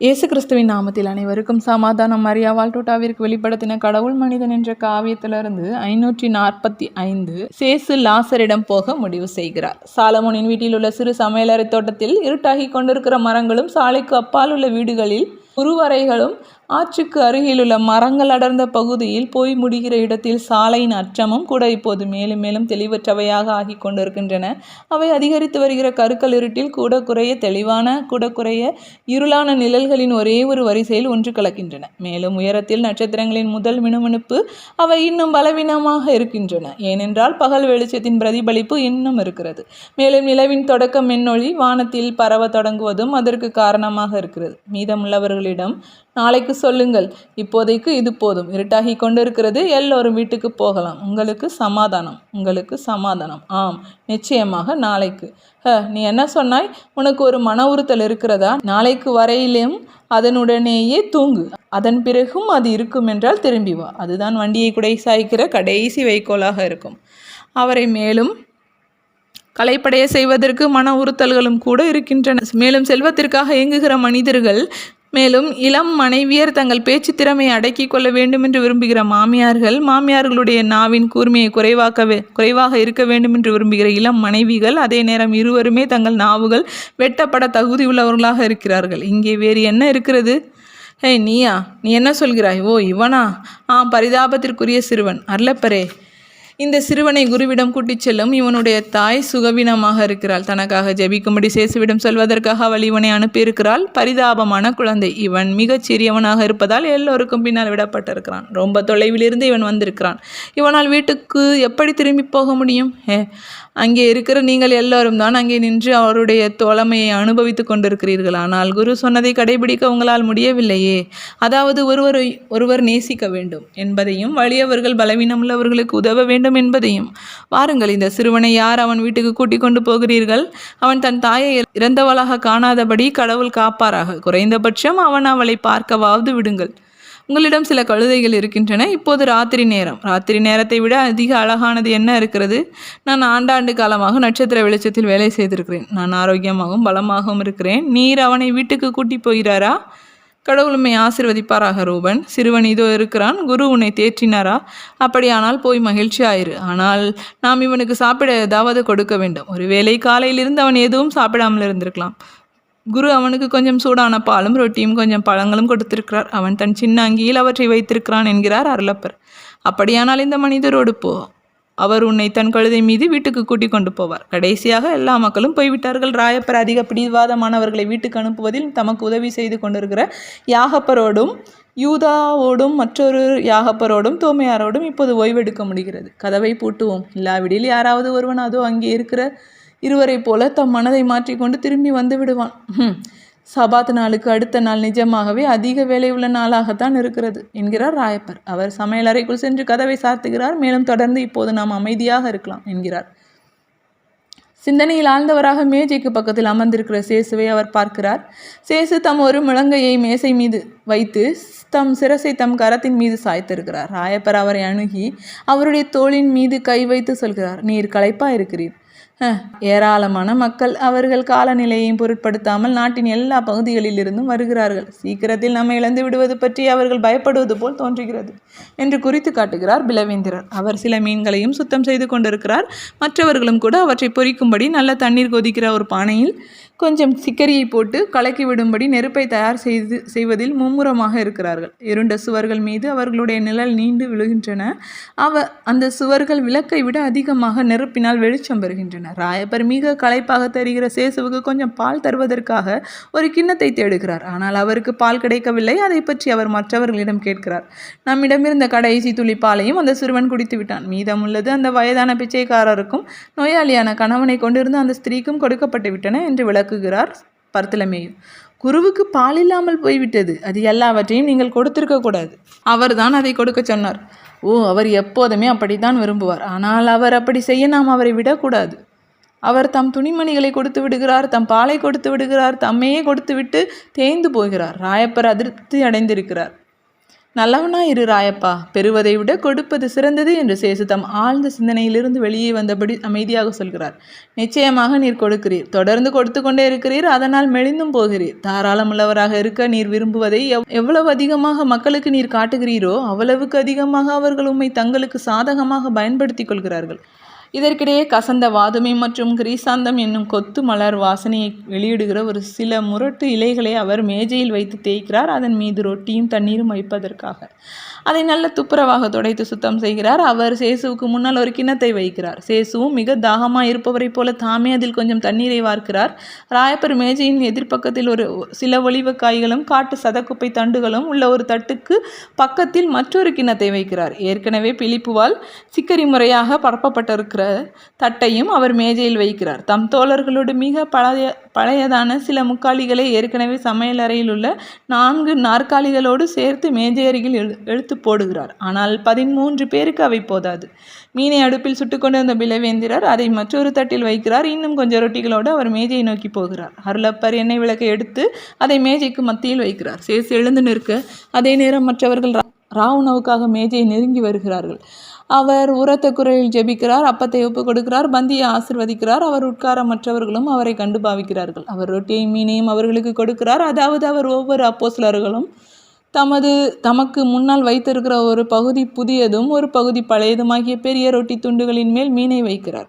இயேசு கிறிஸ்துவின் நாமத்தில் அனைவருக்கும் சமாதானம். மரியா வால்டோட்டாவிற்கு வெளிப்படுத்தின கடவுள் மனிதன் என்ற காவியத்திலிருந்து ஐநூற்றி நாற்பத்தி ஐந்து சேசு லாசரிடம் போக முடிவு செய்கிறார். சாலமோனின் வீட்டில் உள்ள சிறு சமையலறை தோட்டத்தில் இருட்டாகி கொண்டிருக்கிற மரங்களும் சாலைக்கு அப்பால் உள்ள வீடுகளில் உருவறைகளும் ஆற்றுக்கு அருகிலுள்ள மரங்கள் அடர்ந்த பகுதியில் போய் முடிகிற இடத்தில் சாலையின் அச்சமும் கூட இப்போது மேலும் மேலும் தெளிவற்றவையாக ஆகிக் கொண்டிருக்கின்றன. அவை அதிகரித்து வருகிற கருக்கல் இருட்டில் கூட குறைய தெளிவான கூட குறைய இருளான நிழல்களின் ஒரே ஒரு வரிசையில் ஒன்று கலக்கின்றன. மேலும் உயரத்தில் நட்சத்திரங்களின் முதல் மினுமினுப்பு அவை இன்னும் பலவீனமாக இருக்கின்றன. ஏனென்றால் பகல் வெளிச்சத்தின் பிரதிபலிப்பு இன்னும் இருக்கிறது. மேலும் நிலவின் தொடக்க மின்னொளி வானத்தில் பரவ தொடங்குவதும் அதற்கு காரணமாக இருக்கிறது. மீதமுள்ளவர்களிடம் நாளைக்கு சொல்லுங்கள். இப்போதைக்கு இது போதும். இருட்டாகி கொண்டிருக்கிறது. எல்லோரும் வீட்டுக்கு போகலாம். உங்களுக்கு சமாதானம். உங்களுக்கு சமாதானம். ஆம். நிச்சயமாக நாளைக்கு. ஹ நீ என்ன சொன்னாய்? உனக்கு ஒரு மன உறுத்தல் இருக்கிறதா? நாளைக்கு வரையிலும் அதனுடனேயே தூங்கு. அதன் பிறகும் அது இருக்கும் என்றால் திரும்பி வா. அதுதான் வண்டியை குடை சாய்க்கிற கடைசி வைக்கோலாக இருக்கும். அவரை மேலும் கலைப்படைய செய்வதற்கு மன உறுத்தல்களும் கூட இருக்கின்றன. மேலும் செல்வத்திற்காக இயங்குகிற மனிதர்கள் மேலும் இளம் மனைவியர் தங்கள் பேச்சு திறமையை அடக்கிக் கொள்ள வேண்டும் என்று விரும்புகிற மாமியார்கள் மாமியார்களுடைய நாவின் கூர்மையை குறைவாக்கவே குறைவாக இருக்க வேண்டும் என்று விரும்புகிற இளம் மனைவிகள் அதே நேரம் இருவருமே தங்கள் நாவுகள் வெட்டப்பட தகுதியுள்ளவர்களாக இருக்கிறார்கள். இங்கே வேறு என்ன இருக்கிறது? ஹே நீயா? நீ என்ன சொல்கிறாய்? ஓ இவனா? ஆ பரிதாபத்திற்குரிய சிறுவன். அர்லப்பரே இந்த சிறுவனை குருவிடம் கூட்டிச் செல்லும் இவனுடைய தாய் சுகவீனமாக இருக்கிறாள். தனக்காக ஜெபிக்கும்படி சேசுவிடம் சொல்வதற்காக அவள் இவனை அனுப்பியிருக்கிறாள். பரிதாபமான குழந்தை. இவன் மிகச் சிறியவனாக இருப்பதால் எல்லோருக்கும் பின்னால் விடப்பட்டிருக்கிறான். ரொம்ப தொலைவிலிருந்து இவன் வந்திருக்கிறான். இவனால் வீட்டுக்கு எப்படி திரும்பி போக முடியும்? ஏ அங்கே இருக்கிற நீங்கள் எல்லோரும் தான் அங்கே நின்று அவருடைய தோழமையை அனுபவித்து கொண்டிருக்கிறீர்கள். ஆனால் குரு சொன்னதை கடைபிடிக்க உங்களால் முடியவில்லையே. அதாவது ஒருவரை ஒருவர் நேசிக்க வேண்டும் என்பதையும் வலியவர்கள் பலவீனமுள்ளவர்களுக்கு உதவ வேண்டும் என்பதையும். வாருங்கள் இந்த சிறுவனை யார் அவன் வீட்டுக்கு கூட்டிக் கொண்டு போகிறீர்கள்? அவன் தன் தாயை இறந்தவளாக காணாதபடி கடவுள் காப்பாராக. குறைந்தபட்சம் அவன் அவளை பார்க்கவாவது விடுங்கள். உங்களிடம் சில கழுதைகள் இருக்கின்றன. இப்போது ராத்திரி நேரம். ராத்திரி நேரத்தை விட அதிக அழகானது என்ன இருக்கிறது? நான் ஆண்டாண்டு காலமாக நட்சத்திர வெளிச்சத்தில் வேலை செய்திருக்கிறேன். நான் ஆரோக்கியமாகவும் பலமாகவும் இருக்கிறேன். நீர் அவனை வீட்டுக்கு கூட்டி போகிறாரா? கடவுளுமை ஆசிர்வதிப்பாராக ரூபன். சிறுவன் இதோ இருக்கிறான். குரு உன்னை தேற்றினாரா? அப்படியானால் போய் மகிழ்ச்சி ஆயிரு. ஆனால் நாம் இவனுக்கு சாப்பிட ஏதாவது கொடுக்க வேண்டும். ஒருவேளை காலையிலிருந்து அவன் எதுவும் சாப்பிடாமல் இருந்திருக்கலாம். குரு அவனுக்கு கொஞ்சம் சூடான பாலும் ரொட்டியும் கொஞ்சம் பழங்களும் கொடுத்திருக்கிறார். அவன் தன் சின்ன அங்கியில் அவற்றை வைத்திருக்கிறான் என்கிறார் அருளப்பர். அப்படியானால் இந்த மனிதரோடு போ. அவர் உன்னை தன் கழுதை மீது வீட்டுக்கு கூட்டிக் கொண்டு போவார். கடைசியாக எல்லா மக்களும் போய்விட்டார்கள். ராயப்பர் அதிக பிடிவாதமானவர்களை வீட்டுக்கு அனுப்புவதில் தமக்கு உதவி செய்து கொண்டிருக்கிற யாகப்பரோடும் யூதாவோடும் மற்றொரு யாகப்பரோடும் தோமையாரோடும் இப்போது ஓய்வெடுக்க முடிகிறது. கதவை பூட்டுவோம். இல்லாவிடில் யாராவது ஒருவன் அதோ அங்கே இருக்கிற இருவரைப் போல தம் மனதை மாற்றிக்கொண்டு திரும்பி வந்து விடுவான். சபாத் நாளுக்கு அடுத்த நாள் நிஜமாகவே அதிக வேலை உள்ள நாளாகத்தான் இருக்கிறது என்கிறார் ராயப்பர். அவர் சமையலறைக்குள் சென்று கதவை சாத்துகிறார் மேலும் தொடர்ந்து இப்போது நாம் அமைதியாக இருக்கலாம் என்கிறார். சிந்தனையில் ஆழ்ந்தவராக மேஜைக்கு பக்கத்தில் அமர்ந்திருக்கிற சேசுவை அவர் பார்க்கிறார். சேசு தம் ஒரு முழங்கையை மேசை மீது வைத்து தம் சிரசை தம் கரத்தின் மீது சாய்த்திருக்கிறார். ராயப்பர் அவரை அணுகி அவருடைய தோளின் மீது கை வைத்து சொல்கிறார் நீர் களைப்பா இருக்கிறீர் ஏராளமான மக்கள் அவர்கள் காலநிலையையும் பொருட்படுத்தாமல் நாட்டின் எல்லா பகுதிகளிலிருந்தும் வருகிறார்கள். சீக்கிரத்தில் நம்மை இழந்து விடுவது பற்றி அவர்கள் பயப்படுவது போல் தோன்றுகிறது என்று குறித்து காட்டுகிறார் பிலவேந்திரர் அவர் சில மீன்களையும் சுத்தம் செய்து கொண்டிருக்கிறார். மற்றவர்களும் கூட அவற்றை பொறிக்கும்படி நல்ல தண்ணீர் கொதிக்கிற ஒரு பானையில் கொஞ்சம் சிக்கரியை போட்டு கலக்கி விடும்படி நெருப்பை தயார் செய்து செய்வதில் மும்முரமாக இருக்கிறார்கள். இருண்ட சுவர்கள் மீது அவர்களுடைய நிழல் நீண்டு விழுகின்றன. அவ அந்த சுவர்கள் விளக்கை விட அதிகமாக நெருப்பினால் வெளிச்சம் பெறுகின்றன. ராயப்பர் மிக களைப்பாக தெரிகிற சேசுவுக்கு கொஞ்சம் பால் தருவதற்காக ஒரு கிண்ணத்தை தேடுகிறார். ஆனால் அவருக்கு பால் கிடைக்கவில்லை. அதை பற்றி அவர் மற்றவர்களிடம் கேட்கிறார். நம்மிடமிருந்த கடைசி துளி பாலையும் அந்த சிறுவன் குடித்து விட்டான். மீதமுள்ளது அந்த வயதான பிச்சைக்காரருக்கும் நோயாளியான கணவனை கொண்டிருந்த அந்த ஸ்திரீக்கும் கொடுக்கப்பட்டு விட்டன என்று விளக்குகிறார் பர்த்தலமேயு குருவுக்கு பால் இல்லாமல் போய்விட்டது. அது எல்லாவற்றையும் நீங்கள் கொடுத்திருக்க கூடாது. அவர்தான் அதை கொடுக்க சொன்னார். ஓ அவர் எப்போதுமே அப்படித்தான் விரும்புவார். ஆனால் அவர் அப்படி செய்ய நாம் அவரை விடக்கூடாது அவர் தம் துணிமணிகளை கொடுத்து விடுகிறார் தம் பாலை கொடுத்து விடுகிறார் தம்மையே கொடுத்து விட்டு தேய்ந்து போகிறார். ராயப்பர் அதிருப்தி அடைந்திருக்கிறார். நல்லவனாய் இரு ராயப்பா. பெறுவதை விட கொடுப்பது சிறந்தது என்று சேசு தம் ஆழ்ந்த சிந்தனையிலிருந்து வெளியே வந்தபடி அமைதியாக சொல்கிறார். நிச்சயமாக நீர் கொடுக்கிறீர். தொடர்ந்து கொடுத்து கொண்டே இருக்கிறீர். அதனால் மெலிந்தும் போகிறீர். தாராளமுள்ளவராக இருக்க நீர் விரும்புவதை எவ்- எவ்வளவு அதிகமாக மக்களுக்கு நீர் காட்டுகிறீரோ அவ்வளவுக்கு அதிகமாக அவர்கள் உம்மை தங்களுக்கு சாதகமாக பயன்படுத்திக் கொள்கிறார்கள். இதற்கிடையே கசந்த வாதுமை மற்றும் கிரீசாந்தம் என்னும் கொத்து மலர் வாசனையை வெளியிடுகிற ஒரு சில முரட்டு இலைகளை அவர் மேஜையில் வைத்து தேய்க்கிறார். அதன் மீது ரொட்டியும் தண்ணீரும் வைப்பதற்காக. அதை நல்ல துப்புரவாக துடைத்து சுத்தம் செய்கிறார். அவர் சேசுவுக்கு முன்னால் ஒரு கிண்ணத்தை வைக்கிறார். சேசுவும் மிக தாகமாக இருப்பவரைப் போல தாமே அதில் கொஞ்சம் தண்ணீரை வார்க்கிறார். ராயப்பர் மேஜையின் எதிர்ப்பக்கத்தில் ஒரு சில ஒளிவக்காய்களும் காட்டு சதக்குப்பை தண்டுகளும் உள்ள ஒரு தட்டுக்கு பக்கத்தில் மற்றொரு கிண்ணத்தை வைக்கிறார். ஏற்கனவே பிலிப்புவால் சிக்கரி முறையாக இருக்கிற தட்டையும் அவர் மேஜையில் வைக்கிறார். தம் தோழர்களோடு மிக பழைய பழையதான சில முக்காலிகளை ஏற்கனவே சமையல் அறையில் உள்ள நான்கு நாற்காலிகளோடு சேர்த்து மேஜை அருகில் எழு எழுத்து போடுகிறார். ஆனால் பதிமூன்று பேருக்கு அவை போதாது. மீனை அடுப்பில் சுட்டு வந்த பிளவேந்திரர் அதை மற்றொரு தட்டில் வைக்கிறார். இன்னும் கொஞ்சம் ரொட்டிகளோடு அவர் மேஜையை நோக்கி போகிறார். அருளப்பர் எண்ணெய் விளக்கை எடுத்து அதை மேஜைக்கு மத்தியில் வைக்கிறார். சேசு எழுந்து நிற்க அதே நேரம் மற்றவர்கள் ரா- மேஜையை நெருங்கி வருகிறார்கள். அவர் உரத்த குரலில் ஜெபிக்கிறார் அப்பத்தை ஒப்புக் கொடுக்கிறார் பந்தியை ஆசிர்வதிக்கிறார் அவர் உட்கார மற்றவர்களும் அவரை கண்டு பாவிக்கிறார்கள். அவர் ரொட்டியையும் மீனையும் அவர்களுக்கு கொடுக்கிறார். அதாவது அவர் ஒவ்வொரு அப்போஸ்லர்களும் தமது தமக்கு முன்னால் வைத்திருக்கிற ஒரு பகுதி புதியதும் ஒரு பகுதி பழையதுமாகிய பெரிய ரொட்டி துண்டுகளின் மேல் மீனை வைக்கிறார்.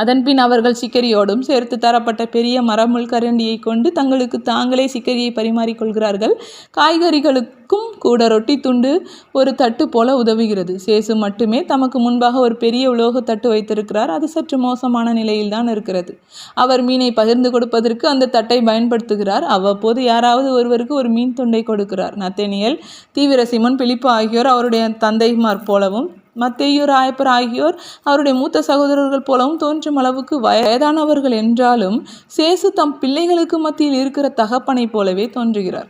அதன்பின் அவர்கள் சிக்கரியோடும் சேர்த்து தரப்பட்ட பெரிய மரமுள் கரண்டியை கொண்டு தங்களுக்கு தாங்களே சிக்கரியை பரிமாறிக்கொள்கிறார்கள் காய்கறிகளுக்கும் கூட ரொட்டி துண்டு ஒரு தட்டு போல உதவுகிறது. சேசு மட்டுமே தமக்கு முன்பாக ஒரு பெரிய உலோக தட்டு வைத்திருக்கிறார். அது சற்று மோசமான நிலையில்தான் இருக்கிறது. அவர் மீனை பகிர்ந்து கொடுப்பதற்கு அந்த தட்டை பயன்படுத்துகிறார். அவ்வப்போது யாராவது ஒருவருக்கு ஒரு மீன் துண்டை கொடுக்கிறார். நத்தேனியல் தீவிர சிமன் பிலிப்பு ஆகியோர் அவருடைய தந்தைமார் போலவும் மத்தேயு ராயப்பர் ஆகியோர் அவருடைய மூத்த சகோதரர்கள் போலவும் தோன்றும் அளவுக்கு வயதானவர்கள் என்றாலும் சேசு தம் பிள்ளைகளுக்கு மத்தியில் இருக்கிற தகப்பனைப் போலவே தோன்றுகிறார்.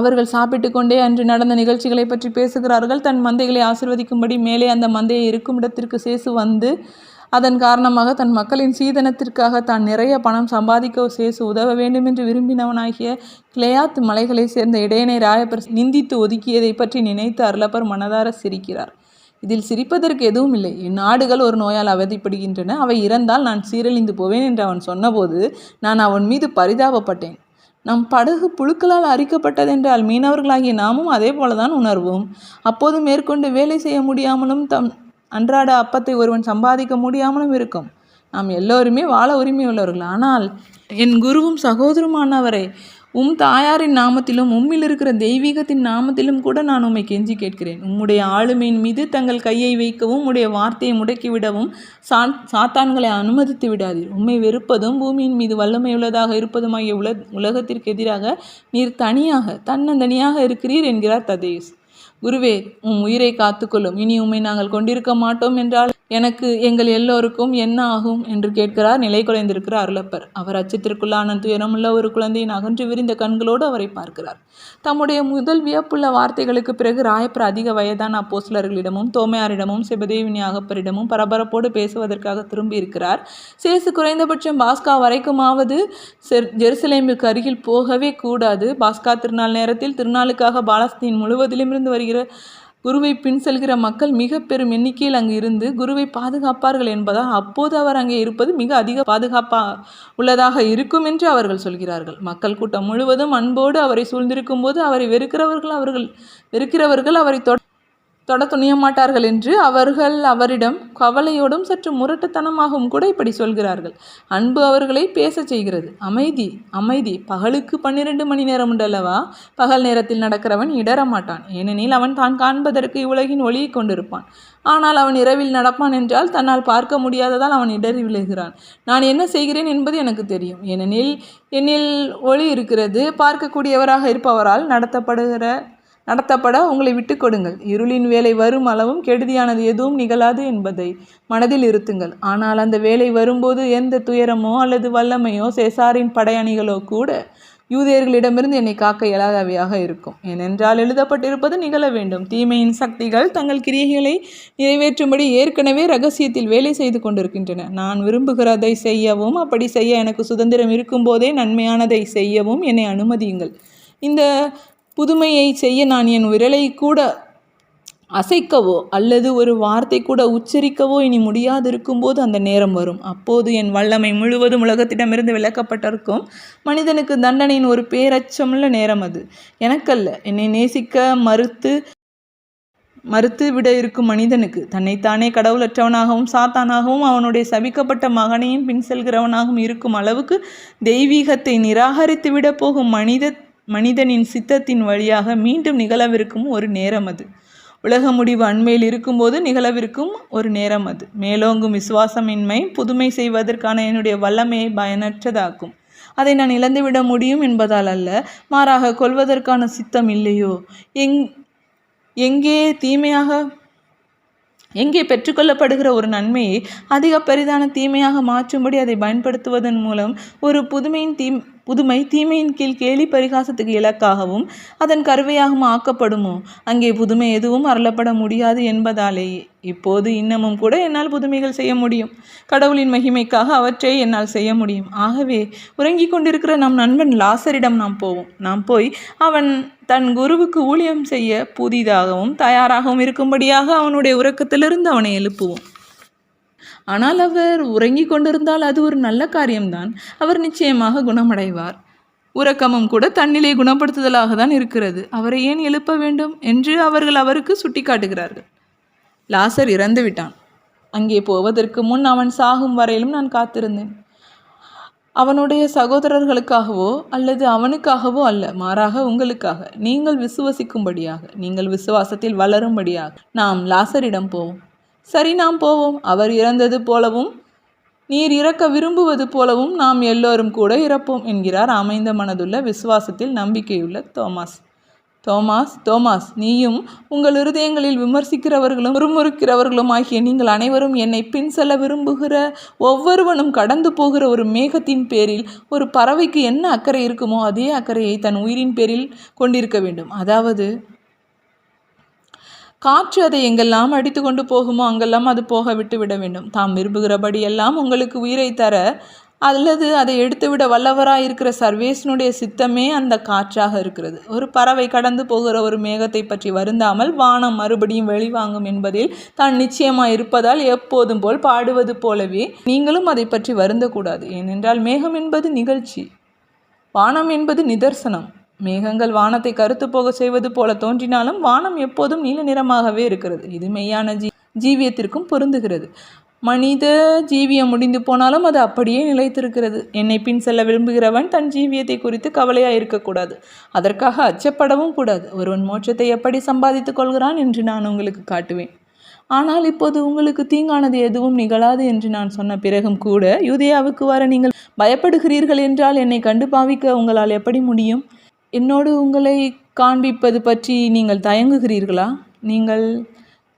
அவர்கள் சாப்பிட்டு கொண்டே அன்று நடந்த நிகழ்ச்சிகளை பற்றி பேசுகிறார்கள். தன் மந்தைகளை ஆசிர்வதிக்கும்படி மேலே அந்த மந்தையை இருக்கும் இடத்திற்கு சேசு வந்து அதன் காரணமாக தன் மக்களின் சீதனத்திற்காக தான் நிறைய பணம் சம்பாதிக்க சேசு உதவ வேண்டும் என்று விரும்பினவனாகிய கிளையாத் மலைகளைச் சேர்ந்த இடையனை ராயப்பர் நிந்தித்து ஒதுக்கியதை பற்றி நினைத்து அருளப்பர் மனதார சிரிக்கிறார். இதில் சிரிப்பதற்கு எதுவும் இல்லை. என் நாடுகள் ஒரு நோயால் அவதிப்படுகின்றன. அவை இறந்தால் நான் சீரழிந்து போவேன் என்று அவன் சொன்னபோது நான் அவன் மீது பரிதாபப்பட்டேன். நம் படகு புழுக்களால் அரிக்கப்பட்டதென்றால் மீனவர்களாகிய நாமும் அதே போலதான் உணர்வோம். அப்போது மேற்கொண்டு வேலை செய்ய முடியாமலும் தம் அன்றாட அப்பத்தை ஒருவன் சம்பாதிக்க முடியாமலும் இருக்கும். நாம் எல்லோருமே வாழ உரிமை உள்ளவர்கள் ஆனால் என் குருவும் சகோதரமானவரை உம் தாயாரின் நாமத்திலும் உம்மில் இருக்கிற தெய்வீகத்தின் நாமத்திலும் கூட நான் உம்மை கெஞ்சி கேட்கிறேன். உம்முடைய ஆளுமையின் மீது தங்கள் கையை வைக்கவும் உடைய வார்த்தையை முடக்கிவிடவும் சா சாத்தான்களை அனுமதித்து விடாதீர். உம்மை வெறுப்பதும் பூமியின் மீது வல்லமையுள்ளதாக இருப்பதுமாகிய உல உலகத்திற்கு எதிராக நீர் தனியாக தன்னந்தனியாக இருக்கிறீர் என்கிறார் ததேஸ் குருவே உம் உயிரை காத்துக்கொள்ளும். இனி உம்மை நாங்கள் கொண்டிருக்க மாட்டோம் என்றால் எனக்கு எங்கள் எல்லோருக்கும் என்ன ஆகும் என்று கேட்கிறார் நிலை குலைந்திருக்கிற அருளப்பர். அவர் அச்சத்திற்குள்ளான துயரமுள்ள ஒரு குழந்தையின் அகன்று விரிந்த கண்களோடு அவரை பார்க்கிறார். தம்முடைய முதல் வியப்புள்ள வார்த்தைகளுக்கு பிறகு ராயப்பர் அதிக வயதான அப்போஸ்லர்களிடமும் தோமையாரிடமும் சிவதேவி அகப்பரிடமும் பரபரப்போடு பேசுவதற்காக திரும்பி இருக்கிறார் சேசு குறைந்தபட்சம் பாஸ்கா வரைக்குமாவது செர் ஜெருசலேமுக்கு அருகில் போகவே கூடாது. பாஸ்கா திருநாள் நேரத்தில் திருநாளுக்காக பாலஸ்தீன் முழுவதிலுமிருந்து வருகிற குருவை பின் செல்கிற மக்கள் மிக பெரும் எண்ணிக்கையில் அங்கு இருந்து குருவை பாதுகாப்பார்கள் என்பதால் அப்போது அவர் அங்கே இருப்பது மிக அதிக பாதுகாப்பா உள்ளதாக இருக்கும் என்று அவர்கள் சொல்கிறார்கள். மக்கள் கூட்டம் முழுவதும் அன்போடு அவரை சூழ்ந்திருக்கும் போது அவரை வெறுக்கிறவர்கள் அவர்கள் வெறுக்கிறவர்கள் அவரை தொட தொட துணிய மாட்டார்கள் என்று அவர்கள் அவரிடம் கவலையோடும் சற்று முரட்டுத்தனமாகவும் கூட இப்படி சொல்கிறார்கள். அன்பு அவர்களை பேசச் செய்கிறது. அமைதி அமைதி. பகலுக்கு பன்னிரண்டு மணி நேரம் உண்டல்லவா பகல் நேரத்தில் நடக்கிறவன் இடரமாட்டான் ஏனெனில் அவன் தான் காண்பதற்கு இவ்வுலகின் ஒளியை கொண்டிருப்பான். ஆனால் அவன் இரவில் நடப்பான் என்றால் தன்னால் பார்க்க முடியாததால் அவன் இடறி விழுகிறான். நான் என்ன செய்கிறேன் என்பது எனக்கு தெரியும். ஏனெனில் என்னில் ஒளி இருக்கிறது. பார்க்கக்கூடியவராக இருப்பவரால் நடத்தப்படுகிற நடத்தப்பட உங்களை விட்டு கொடுங்கள். இருளின் வேலை வரும் அளவும் கெடுதியானது எதுவும் நிகழாது என்பதை மனதில் இருத்துங்கள். ஆனால் அந்த வேலை வரும்போது எந்த துயரமோ அல்லது வல்லமையோ செசாரின் படையணிகளோ கூட யூதியர்களிடமிருந்து என்னை காக்க இயலாதவையாக இருக்கும். ஏனென்றால் எழுதப்பட்டிருப்பது நிகழ வேண்டும். தீமையின் சக்திகள் தங்கள் கிரியைகளை நிறைவேற்றும்படி ஏற்கனவே ரகசியத்தில் வேலை செய்து கொண்டிருக்கின்றன. நான் விரும்புகிறதை செய்யவும் அப்படி செய்ய எனக்கு சுதந்திரம் இருக்கும்போதே நன்மையானதை செய்யவும் என்னை அனுமதியுங்கள். இந்த புதுமையை செய்ய நான் என் விரலை கூட அசைக்கவோ அல்லது ஒரு வார்த்தை கூட உச்சரிக்கவோ இனி முடியாதிருக்கும்போது அந்த நேரம் வரும். அப்போது என் வல்லமை முழுவதும் உலகத்திடமிருந்து விலக்கப்பட்டிருக்கும். மனிதனுக்கு தண்டனையின் ஒரு பேரச்சமுள்ள நேரம் அது. எனக்கல்ல என்னை நேசிக்க மறுத்து மறுத்து விட இருக்கும் மனிதனுக்கு. தன்னைத்தானே கடவுளற்றவனாகவும் சாத்தானாகவும் அவனுடைய சபிக்கப்பட்ட மகனையும் பின் செல்கிறவனாகவும் இருக்கும் அளவுக்கு தெய்வீகத்தை நிராகரித்து விட போகும் மனித மனிதனின் சித்தத்தின் வழியாக மீண்டும் நிகழவிருக்கும் ஒரு நேரம் அது. உலக முடிவு அண்மையில் இருக்கும்போது நிகழவிருக்கும் ஒரு நேரம் அது. மேலோங்கும் விசுவாசமின்மை புதுமை செய்வதற்கான என்னுடைய வல்லமையை பயனற்றதாக்கும். அதை நான் இழந்துவிட முடியும் என்பதால் அல்ல மாறாக கொள்வதற்கான சித்தம் இல்லையோ? எங் எங்கே தீமையாக எங்கே பெற்றுக்கொள்ளப்படுகிற ஒரு நன்மையை அதிக பெரிதான தீமையாக மாற்றும்படி அதை பயன்படுத்துவதன் மூலம் ஒரு புதுமையின் தீ புதுமை தீமையின் கீழ் கேலி பரிகாசத்துக்கு இலக்காகவும் அதன் கருவையாகவும் ஆக்கப்படுமோ? அங்கே புதுமை எதுவும் அருளப்பட முடியாது என்பதாலேயே இப்போது இன்னமும் கூட என்னால் புதுமைகள் செய்ய முடியும். கடவுளின் மகிமைக்காக அவற்றை என்னால் செய்ய முடியும். ஆகவே உறங்கிக் கொண்டிருக்கிற நம் நண்பன் லாசரிடம் நாம் போவோம். நாம் போய் அவன் தன் குருவுக்கு ஊழியம் செய்ய புதிதாகவும் தயாராகவும் இருக்கும்படியாக அவனுடைய உறக்கத்திலிருந்து அவனை எழுப்புவோம். ஆனால் அவர் உறங்கிக் கொண்டிருந்தால் அது ஒரு நல்ல காரியம்தான். அவர் நிச்சயமாக குணமடைவார். உறக்கமும் கூட தன்னிலை குணப்படுத்துதலாக தான் இருக்கிறது. அவரை ஏன் எழுப்ப வேண்டும் என்று அவர்கள் அவருக்கு சுட்டிக்காட்டுகிறார்கள். லாசர் இறந்து விட்டான். அங்கே போவதற்கு முன் அவன் சாகும் வரையிலும் நான் காத்திருந்தேன். அவனுடைய சகோதரர்களுக்காகவோ அல்லது அவனுக்காகவோ அல்ல மாறாக உங்களுக்காக. நீங்கள் விசுவசிக்கும்படியாக நீங்கள் விசுவாசத்தில் வளரும்படியாக. நாம் லாசரிடம் போவோம். சரி நாம் போவோம். அவர் இறந்தது போலவும் நீர் இறக்க விரும்புவது போலவும் நாம் எல்லோரும் கூட இறப்போம் என்கிறார் அமைந்த மனதுள்ள விசுவாசத்தில் நம்பிக்கையுள்ள தோமாஸ். தோமாஸ் தோமாஸ் நீயும் உங்கள் இருதயங்களில் விமர்சிக்கிறவர்களும் முறுமுறுக்கிறவர்களும் ஆகிய நீங்கள் அனைவரும் என்னை பின் செல்ல விரும்புகிற ஒவ்வொருவனும் கடந்து போகிற ஒரு மேகத்தின் பேரில் ஒரு பறவைக்கு என்ன அக்கறை இருக்குமோ அதே அக்கறையை தன் உயிரின் பேரில் கொண்டிருக்க வேண்டும். அதாவது காற்று அதை எங்கெல்லாம் அடித்து கொண்டு போகுமோ அங்கெல்லாம் அது போக விட்டு விட வேண்டும். தாம் விரும்புகிறபடியெல்லாம் உங்களுக்கு உயிரை தர அல்லது அதை எடுத்துவிட வல்லவராக இருக்கிற சர்வேசனுடைய சித்தமே அந்த காற்றாக இருக்கிறது. ஒரு பறவை கடந்து போகிற ஒரு மேகத்தை பற்றி வருந்தாமல் வானம் மறுபடியும் வெளிவாங்கும் என்பதில் தான் நிச்சயமாக இருப்பதால் எப்போதும் போல் பாடுவது போலவே நீங்களும் அதை பற்றி வருந்தக்கூடாது. ஏனென்றால் மேகம் என்பது நிகழ்ச்சி வானம் என்பது நிதர்சனம். மேகங்கள் வானத்தை கருத்து போக செய்வது போல தோன்றினாலும் வானம் எப்போதும் நீல நிறமாகவே இருக்கிறது. இது மெய்யான ஜீ ஜீவியத்திற்கும் பொருந்துகிறது. மனித ஜீவியம் முடிந்து போனாலும் அது அப்படியே நிலைத்திருக்கிறது. என்னை பின் செல்ல விரும்புகிறவன் தன் ஜீவியத்தை குறித்து கவலையாக இருக்கக்கூடாது. அதற்காக அச்சப்படவும் கூடாது. ஒருவன் மோட்சத்தை எப்படி சம்பாதித்துக் கொள்கிறான் என்று நான் உங்களுக்கு காட்டுவேன். ஆனால் இப்போது உங்களுக்கு தீங்கானது எதுவும் நிகழாது என்று நான் சொன்ன பிறகும் கூட யூதேயாவுக்கு வர நீங்கள் பயப்படுகிறீர்கள் என்றால் என்னை கண்டு பாவிக்க உங்களால் எப்படி முடியும்? என்னோடு உங்களை காண்பிப்பது பற்றி நீங்கள் தயங்குகிறீர்களா? நீங்கள்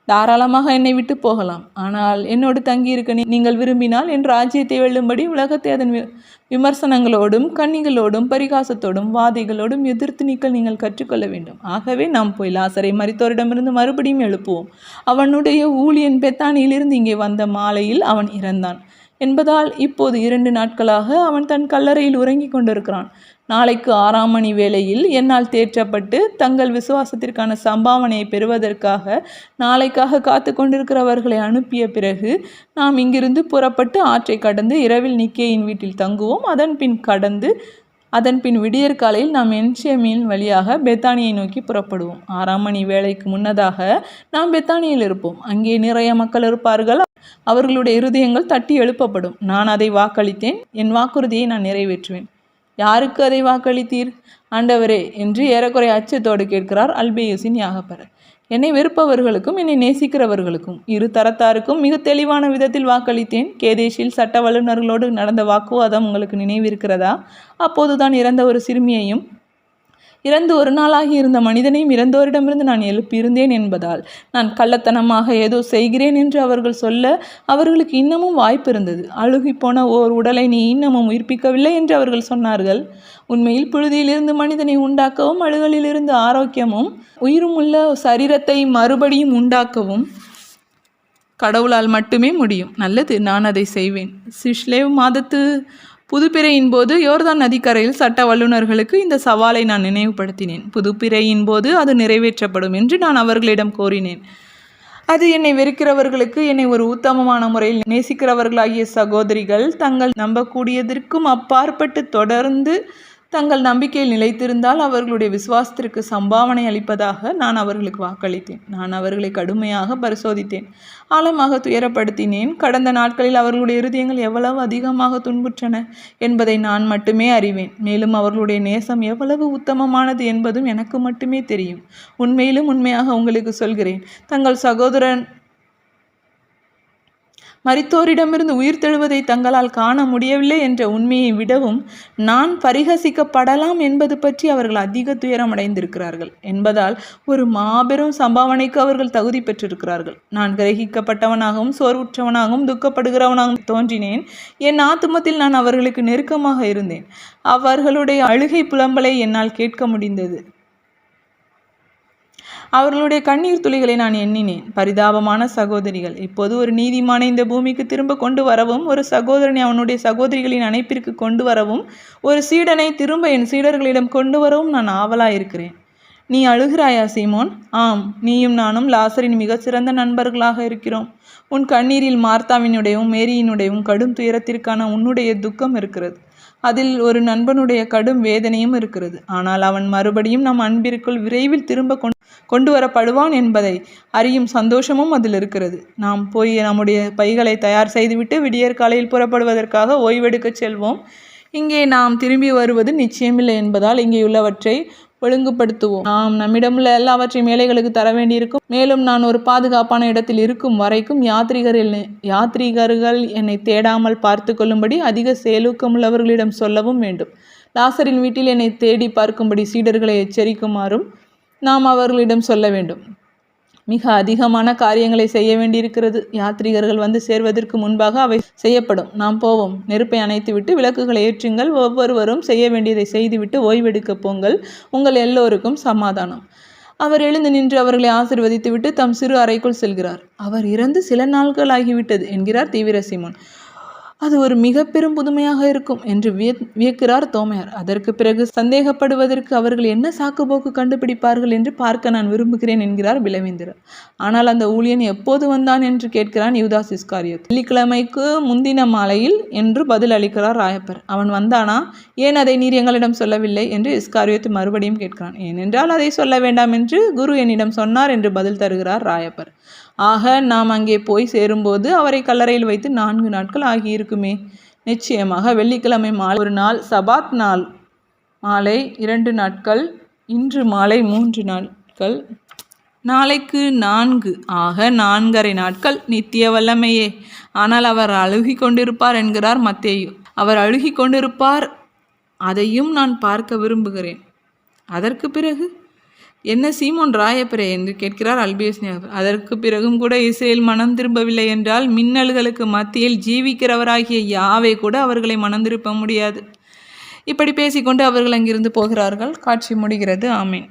தாராளமாக என்னை விட்டு போகலாம். ஆனால் என்னோடு தங்கியிருக்க நீ- நீங்கள் விரும்பினால் என் ராஜ்யத்தை வெல்லும்படி உலகத்தை அதன் வி- விமர்சனங்களோடும் கண்ணிகளோடும் பரிகாசத்தோடும் வாதைகளோடும் எதிர்த்து நீக்க நீங்கள் கற்றுக்கொள்ள வேண்டும். ஆகவே நாம் போய் லாசரை மறித்தோரிடமிருந்து மறுபடியும் எழுப்புவோம். அவனுடைய ஊழியன் பெத்தானியிலிருந்து இங்கே வந்த மாலையில் அவன் இறந்தான். என்பதால் இப்போது இரண்டு நாட்களாக அவன் தன் கல்லறையில் உறங்கிக் கொண்டிருக்கிறான். நாளைக்கு ஆறாம் மணி வேளையில் என்னால் தேற்றப்பட்டு தங்கள் விசுவாசத்திற்கான சம்பாவனையை பெறுவதற்காக நாளைக்காக காத்து கொண்டிருக்கிறவர்களை அனுப்பிய பிறகு நாம் இங்கிருந்து புறப்பட்டு ஆற்றை கடந்து இரவில் நிக்கேயின் வீட்டில் தங்குவோம். அதன் பின் கடந்து அதன் பின் விடியற்காலையில் நாம் என்ஷேமியின் வழியாக பெத்தானியை நோக்கி புறப்படுவோம். ஆறாம் மணி வேளைக்கு முன்னதாக நாம் பெத்தானியில் இருப்போம். அங்கே நிறைய மக்கள் இருப்பார்கள். அவர்களுடைய இருதயங்கள் தட்டி எழுப்பப்படும். நான் அதை வாக்களித்தேன். என் வாக்குறுதியை நான் நிறைவேற்றுவேன். யாருக்கு அதை வாக்களித்தீர்? ஆண்டவரே என்று ஏறக்குறை அச்சத்தோடு கேட்கிறார் அல்பேயுசின் யாகப்பரர். என்னை வெறுப்பவர்களுக்கும் என்னை நேசிக்கிறவர்களுக்கும் இரு தரத்தாருக்கும் மிக தெளிவான விதத்தில் வாக்களித்தேன். கேதேஷில் சட்ட வல்லுநர்களோடு நடந்த வாக்குவாதம் உங்களுக்கு நினைவிருக்கிறதா? அப்போதுதான் இறந்த ஒரு சிறுமியையும் இறந்து ஒரு நாளாகி இருந்த மனிதனையும் இறந்தோரிடமிருந்து நான் எழுப்பியிருந்தேன் என்பதால் நான் கள்ளத்தனமாக ஏதோ செய்கிறேன் என்று அவர்கள் சொல்ல அவர்களுக்கு இன்னமும் வாய்ப்பு இருந்தது. அழுகிப்போன ஓர் உடலை நீ இன்னமும் உயிர்ப்பிக்கவில்லை என்று அவர்கள் சொன்னார்கள். உண்மையில் புழுதியிலிருந்து மனிதனை உண்டாக்கவும் அழுகலிலிருந்து ஆரோக்கியமும் உயிரும் உள்ள சரீரத்தை மறுபடியும் உண்டாக்கவும் கடவுளால் மட்டுமே முடியும். நல்லது நான் அதை செய்வேன். சிஷ்லேவ் மாதத்து புதுப்பிறையின் போது யோர்தான் நதிக்கரையில் சட்ட வல்லுநர்களுக்கு இந்த சவாலை நான் நினைவுபடுத்தினேன். புதுப்பிறையின் போது அது நிறைவேற்றப்படும் என்று நான் அவர்களிடம் கோரினேன். அது என்னை வெறுக்கிறவர்களுக்கு என்னை ஒரு உத்தமமான முறையில் நேசிக்கிறவர்களாகிய சகோதரிகள் தங்கள் நம்பக்கூடியதற்கும் அப்பாற்பட்டு தொடர்ந்து தங்கள் நம்பிக்கையில் நிலைத்திருந்தால் அவர்களுடைய விசுவாசத்திற்கு சம்பாவனை அளிப்பதாக நான் அவர்களுக்கு வாக்களித்தேன். நான் அவர்களை கடுமையாக பரிசோதித்தேன். ஆழமாக துயரப்படுத்தினேன். கடந்த நாட்களில் அவர்களுடைய இருதயங்கள் எவ்வளவு அதிகமாக துன்புற்றன என்பதை நான் மட்டுமே அறிவேன். மேலும் அவர்களுடைய நேசம் எவ்வளவு உத்தமமானது என்பதும் எனக்கு மட்டுமே தெரியும். உண்மையிலும் உண்மையாக உங்களுக்கு சொல்கிறேன். தங்கள் சகோதரன் மரித்தோரிடமிருந்து உயிர் தெழுவதை தங்களால் காண முடியவில்லை என்ற உண்மையை விடவும் நான் பரிகசிக்கப்படலாம் என்பது பற்றி அவர்கள் அதிக துயரம் அடைந்திருக்கிறார்கள் என்பதால் ஒரு மாபெரும் சம்பாவனைக்கு அவர்கள் தகுதி பெற்றிருக்கிறார்கள். நான் கிரகிக்கப்பட்டவனாகவும் சோர்வுற்றவனாகவும் துக்கப்படுகிறவனாகவும் தோன்றினேன். என் ஆத்துமத்தில் நான் அவர்களுக்கு நெருக்கமாக இருந்தேன். அவர்களுடைய அழுகை புலம்பலை என்னால் கேட்க முடிந்தது. அவர்களுடைய கண்ணீர் துளிகளை நான் எண்ணினேன். பரிதாபமான சகோதரிகள் இப்போது ஒரு நீதிமானை இந்த பூமிக்கு திரும்ப கொண்டு வரவும் ஒரு சகோதரனை அவனுடைய சகோதரிகளின் அணைப்பிற்கு கொண்டு வரவும் ஒரு சீடனை திரும்ப என் சீடர்களிடம் கொண்டு வரவும் நான் ஆவலாயிருக்கிறேன். நீ அழுகிறாயா சீமோன்? ஆம் நீயும் நானும் லாசரின் மிகச்சிறந்த நண்பர்களாக இருக்கிறோம். உன் கண்ணீரில் மார்த்தாவினுடையவும் மேரியினுடையவும் கடும் துயரத்திற்கான உன்னுடைய துக்கம் இருக்கிறது. அதில் ஒரு நண்பனுடைய கடும் வேதனையும் இருக்கிறது. ஆனால் அவன் மறுபடியும் நம் அன்பிற்குள் விரைவில் திரும்ப கொண்டு கொண்டு வரப்படுவான் என்பதை அறியும் சந்தோஷமும் அதில் இருக்கிறது. நாம் போய் நம்முடைய பைகளை தயார் செய்துவிட்டு விடியற் காலையில் புறப்படுவதற்காக ஓய்வெடுக்கச் செல்வோம். இங்கே நாம் திரும்பி வருவது நிச்சயமில்லை என்பதால் இங்கேயுள்ளவற்றை ஒழுங்குபடுத்துவோம். நாம் நம்மிடமுள்ள எல்லாவற்றையும் ஏழைகளுக்கு தர வேண்டியிருக்கும். மேலும் நான் ஒரு பாதுகாப்பான இடத்தில் இருக்கும் வரைக்கும் யாத்ரீகரில் யாத்ரீகர்கள் என்னை தேடாமல் பார்த்து கொள்ளும்படி அதிக செயலூக்கமுள்ளவர்களிடம் சொல்லவும் வேண்டும். லாசரின் வீட்டில் என்னை தேடி பார்க்கும்படி சீடர்களை எச்சரிக்குமாறும் நாம் அவர்களிடம் சொல்ல வேண்டும். மிக அதிகமான காரியங்களை செய்ய வேண்டியிருக்கிறது. யாத்ரீகர்கள் வந்து சேர்வதற்கு முன்பாக அவை செய்யப்படும். நாம் போவோம். நெருப்பை அணைத்துவிட்டு விளக்குகளை ஏற்றுங்கள். ஒவ்வொருவரும் செய்ய வேண்டியதை செய்துவிட்டு ஓய்வெடுக்கப் போங்கள். உங்கள் எல்லோருக்கும் சமாதானம். அவர் எழுந்து நின்று அவர்களை ஆசிர்வதித்துவிட்டு தம் சிறு அறைக்குள் செல்கிறார். அவர் இறந்து சில நாட்கள் ஆகிவிட்டது என்கிறார் தீவிர சீமோன். அது ஒரு மிக பெரும் புதுமையாக இருக்கும் என்று விய வியக்கிறார் தோமையார். அதற்கு பிறகு சந்தேகப்படுவதற்கு அவர்கள் என்ன சாக்குப்போக்கு கண்டுபிடிப்பார்கள் என்று பார்க்க நான் விரும்புகிறேன் என்கிறார் பிலவேந்திரர். ஆனால் அந்த ஊழியன் எப்போது வந்தான் என்று கேட்கிறான் யுவதாஸ் இஸ்காரியத். வெள்ளிக்கிழமைக்கு முந்தின மாலையில் என்று பதில் அளிக்கிறார் ராயப்பர். அவன் வந்தானா? ஏன் அதை நீர் எங்களிடம் சொல்லவில்லை? என்று இஸ்காரியத் மறுபடியும் கேட்கிறான். ஏனென்றால் அதை சொல்ல வேண்டாம் என்று குரு என்னிடம் சொன்னார் என்று பதில் தருகிறார் ராயப்பர். ஆக நாம் அங்கே போய் சேரும்போது அவரை கல்லறையில் வைத்து நான்கு நாட்கள் ஆகியிருக்குமே. நிச்சயமாக வெள்ளிக்கிழமை மாலை ஒரு நாள் சபாத் நாள் மாலை இரண்டு நாட்கள் இன்று மாலை மூன்று நாட்கள். நாளைக்கு நான்கு ஆக நான்கரை நாட்கள் நித்திய வல்லமையே. ஆனால் அவர் அழுகி கொண்டிருப்பார் என்கிறார் மத்தேயு. அவர் அழுகி கொண்டிருப்பார் அதையும் நான் பார்க்க விரும்புகிறேன். அதற்கு பிறகு என்ன சீமோன் ராயப்பரே என்று கேட்கிறார் அல்பியஸ் அதற்கு பிறகும் கூட இஸ்ரேல் மனம் திரும்பவில்லை என்றால் மின்னல்களுக்கு மத்தியில் ஜீவிக்கிறவராகிய யாவை கூட அவர்களை மனம் திருப்ப முடியாது. இப்படி பேசிக்கொண்டு அவர்கள் அங்கிருந்து போகிறார்கள். காட்சி முடிகிறது. ஆமீன்.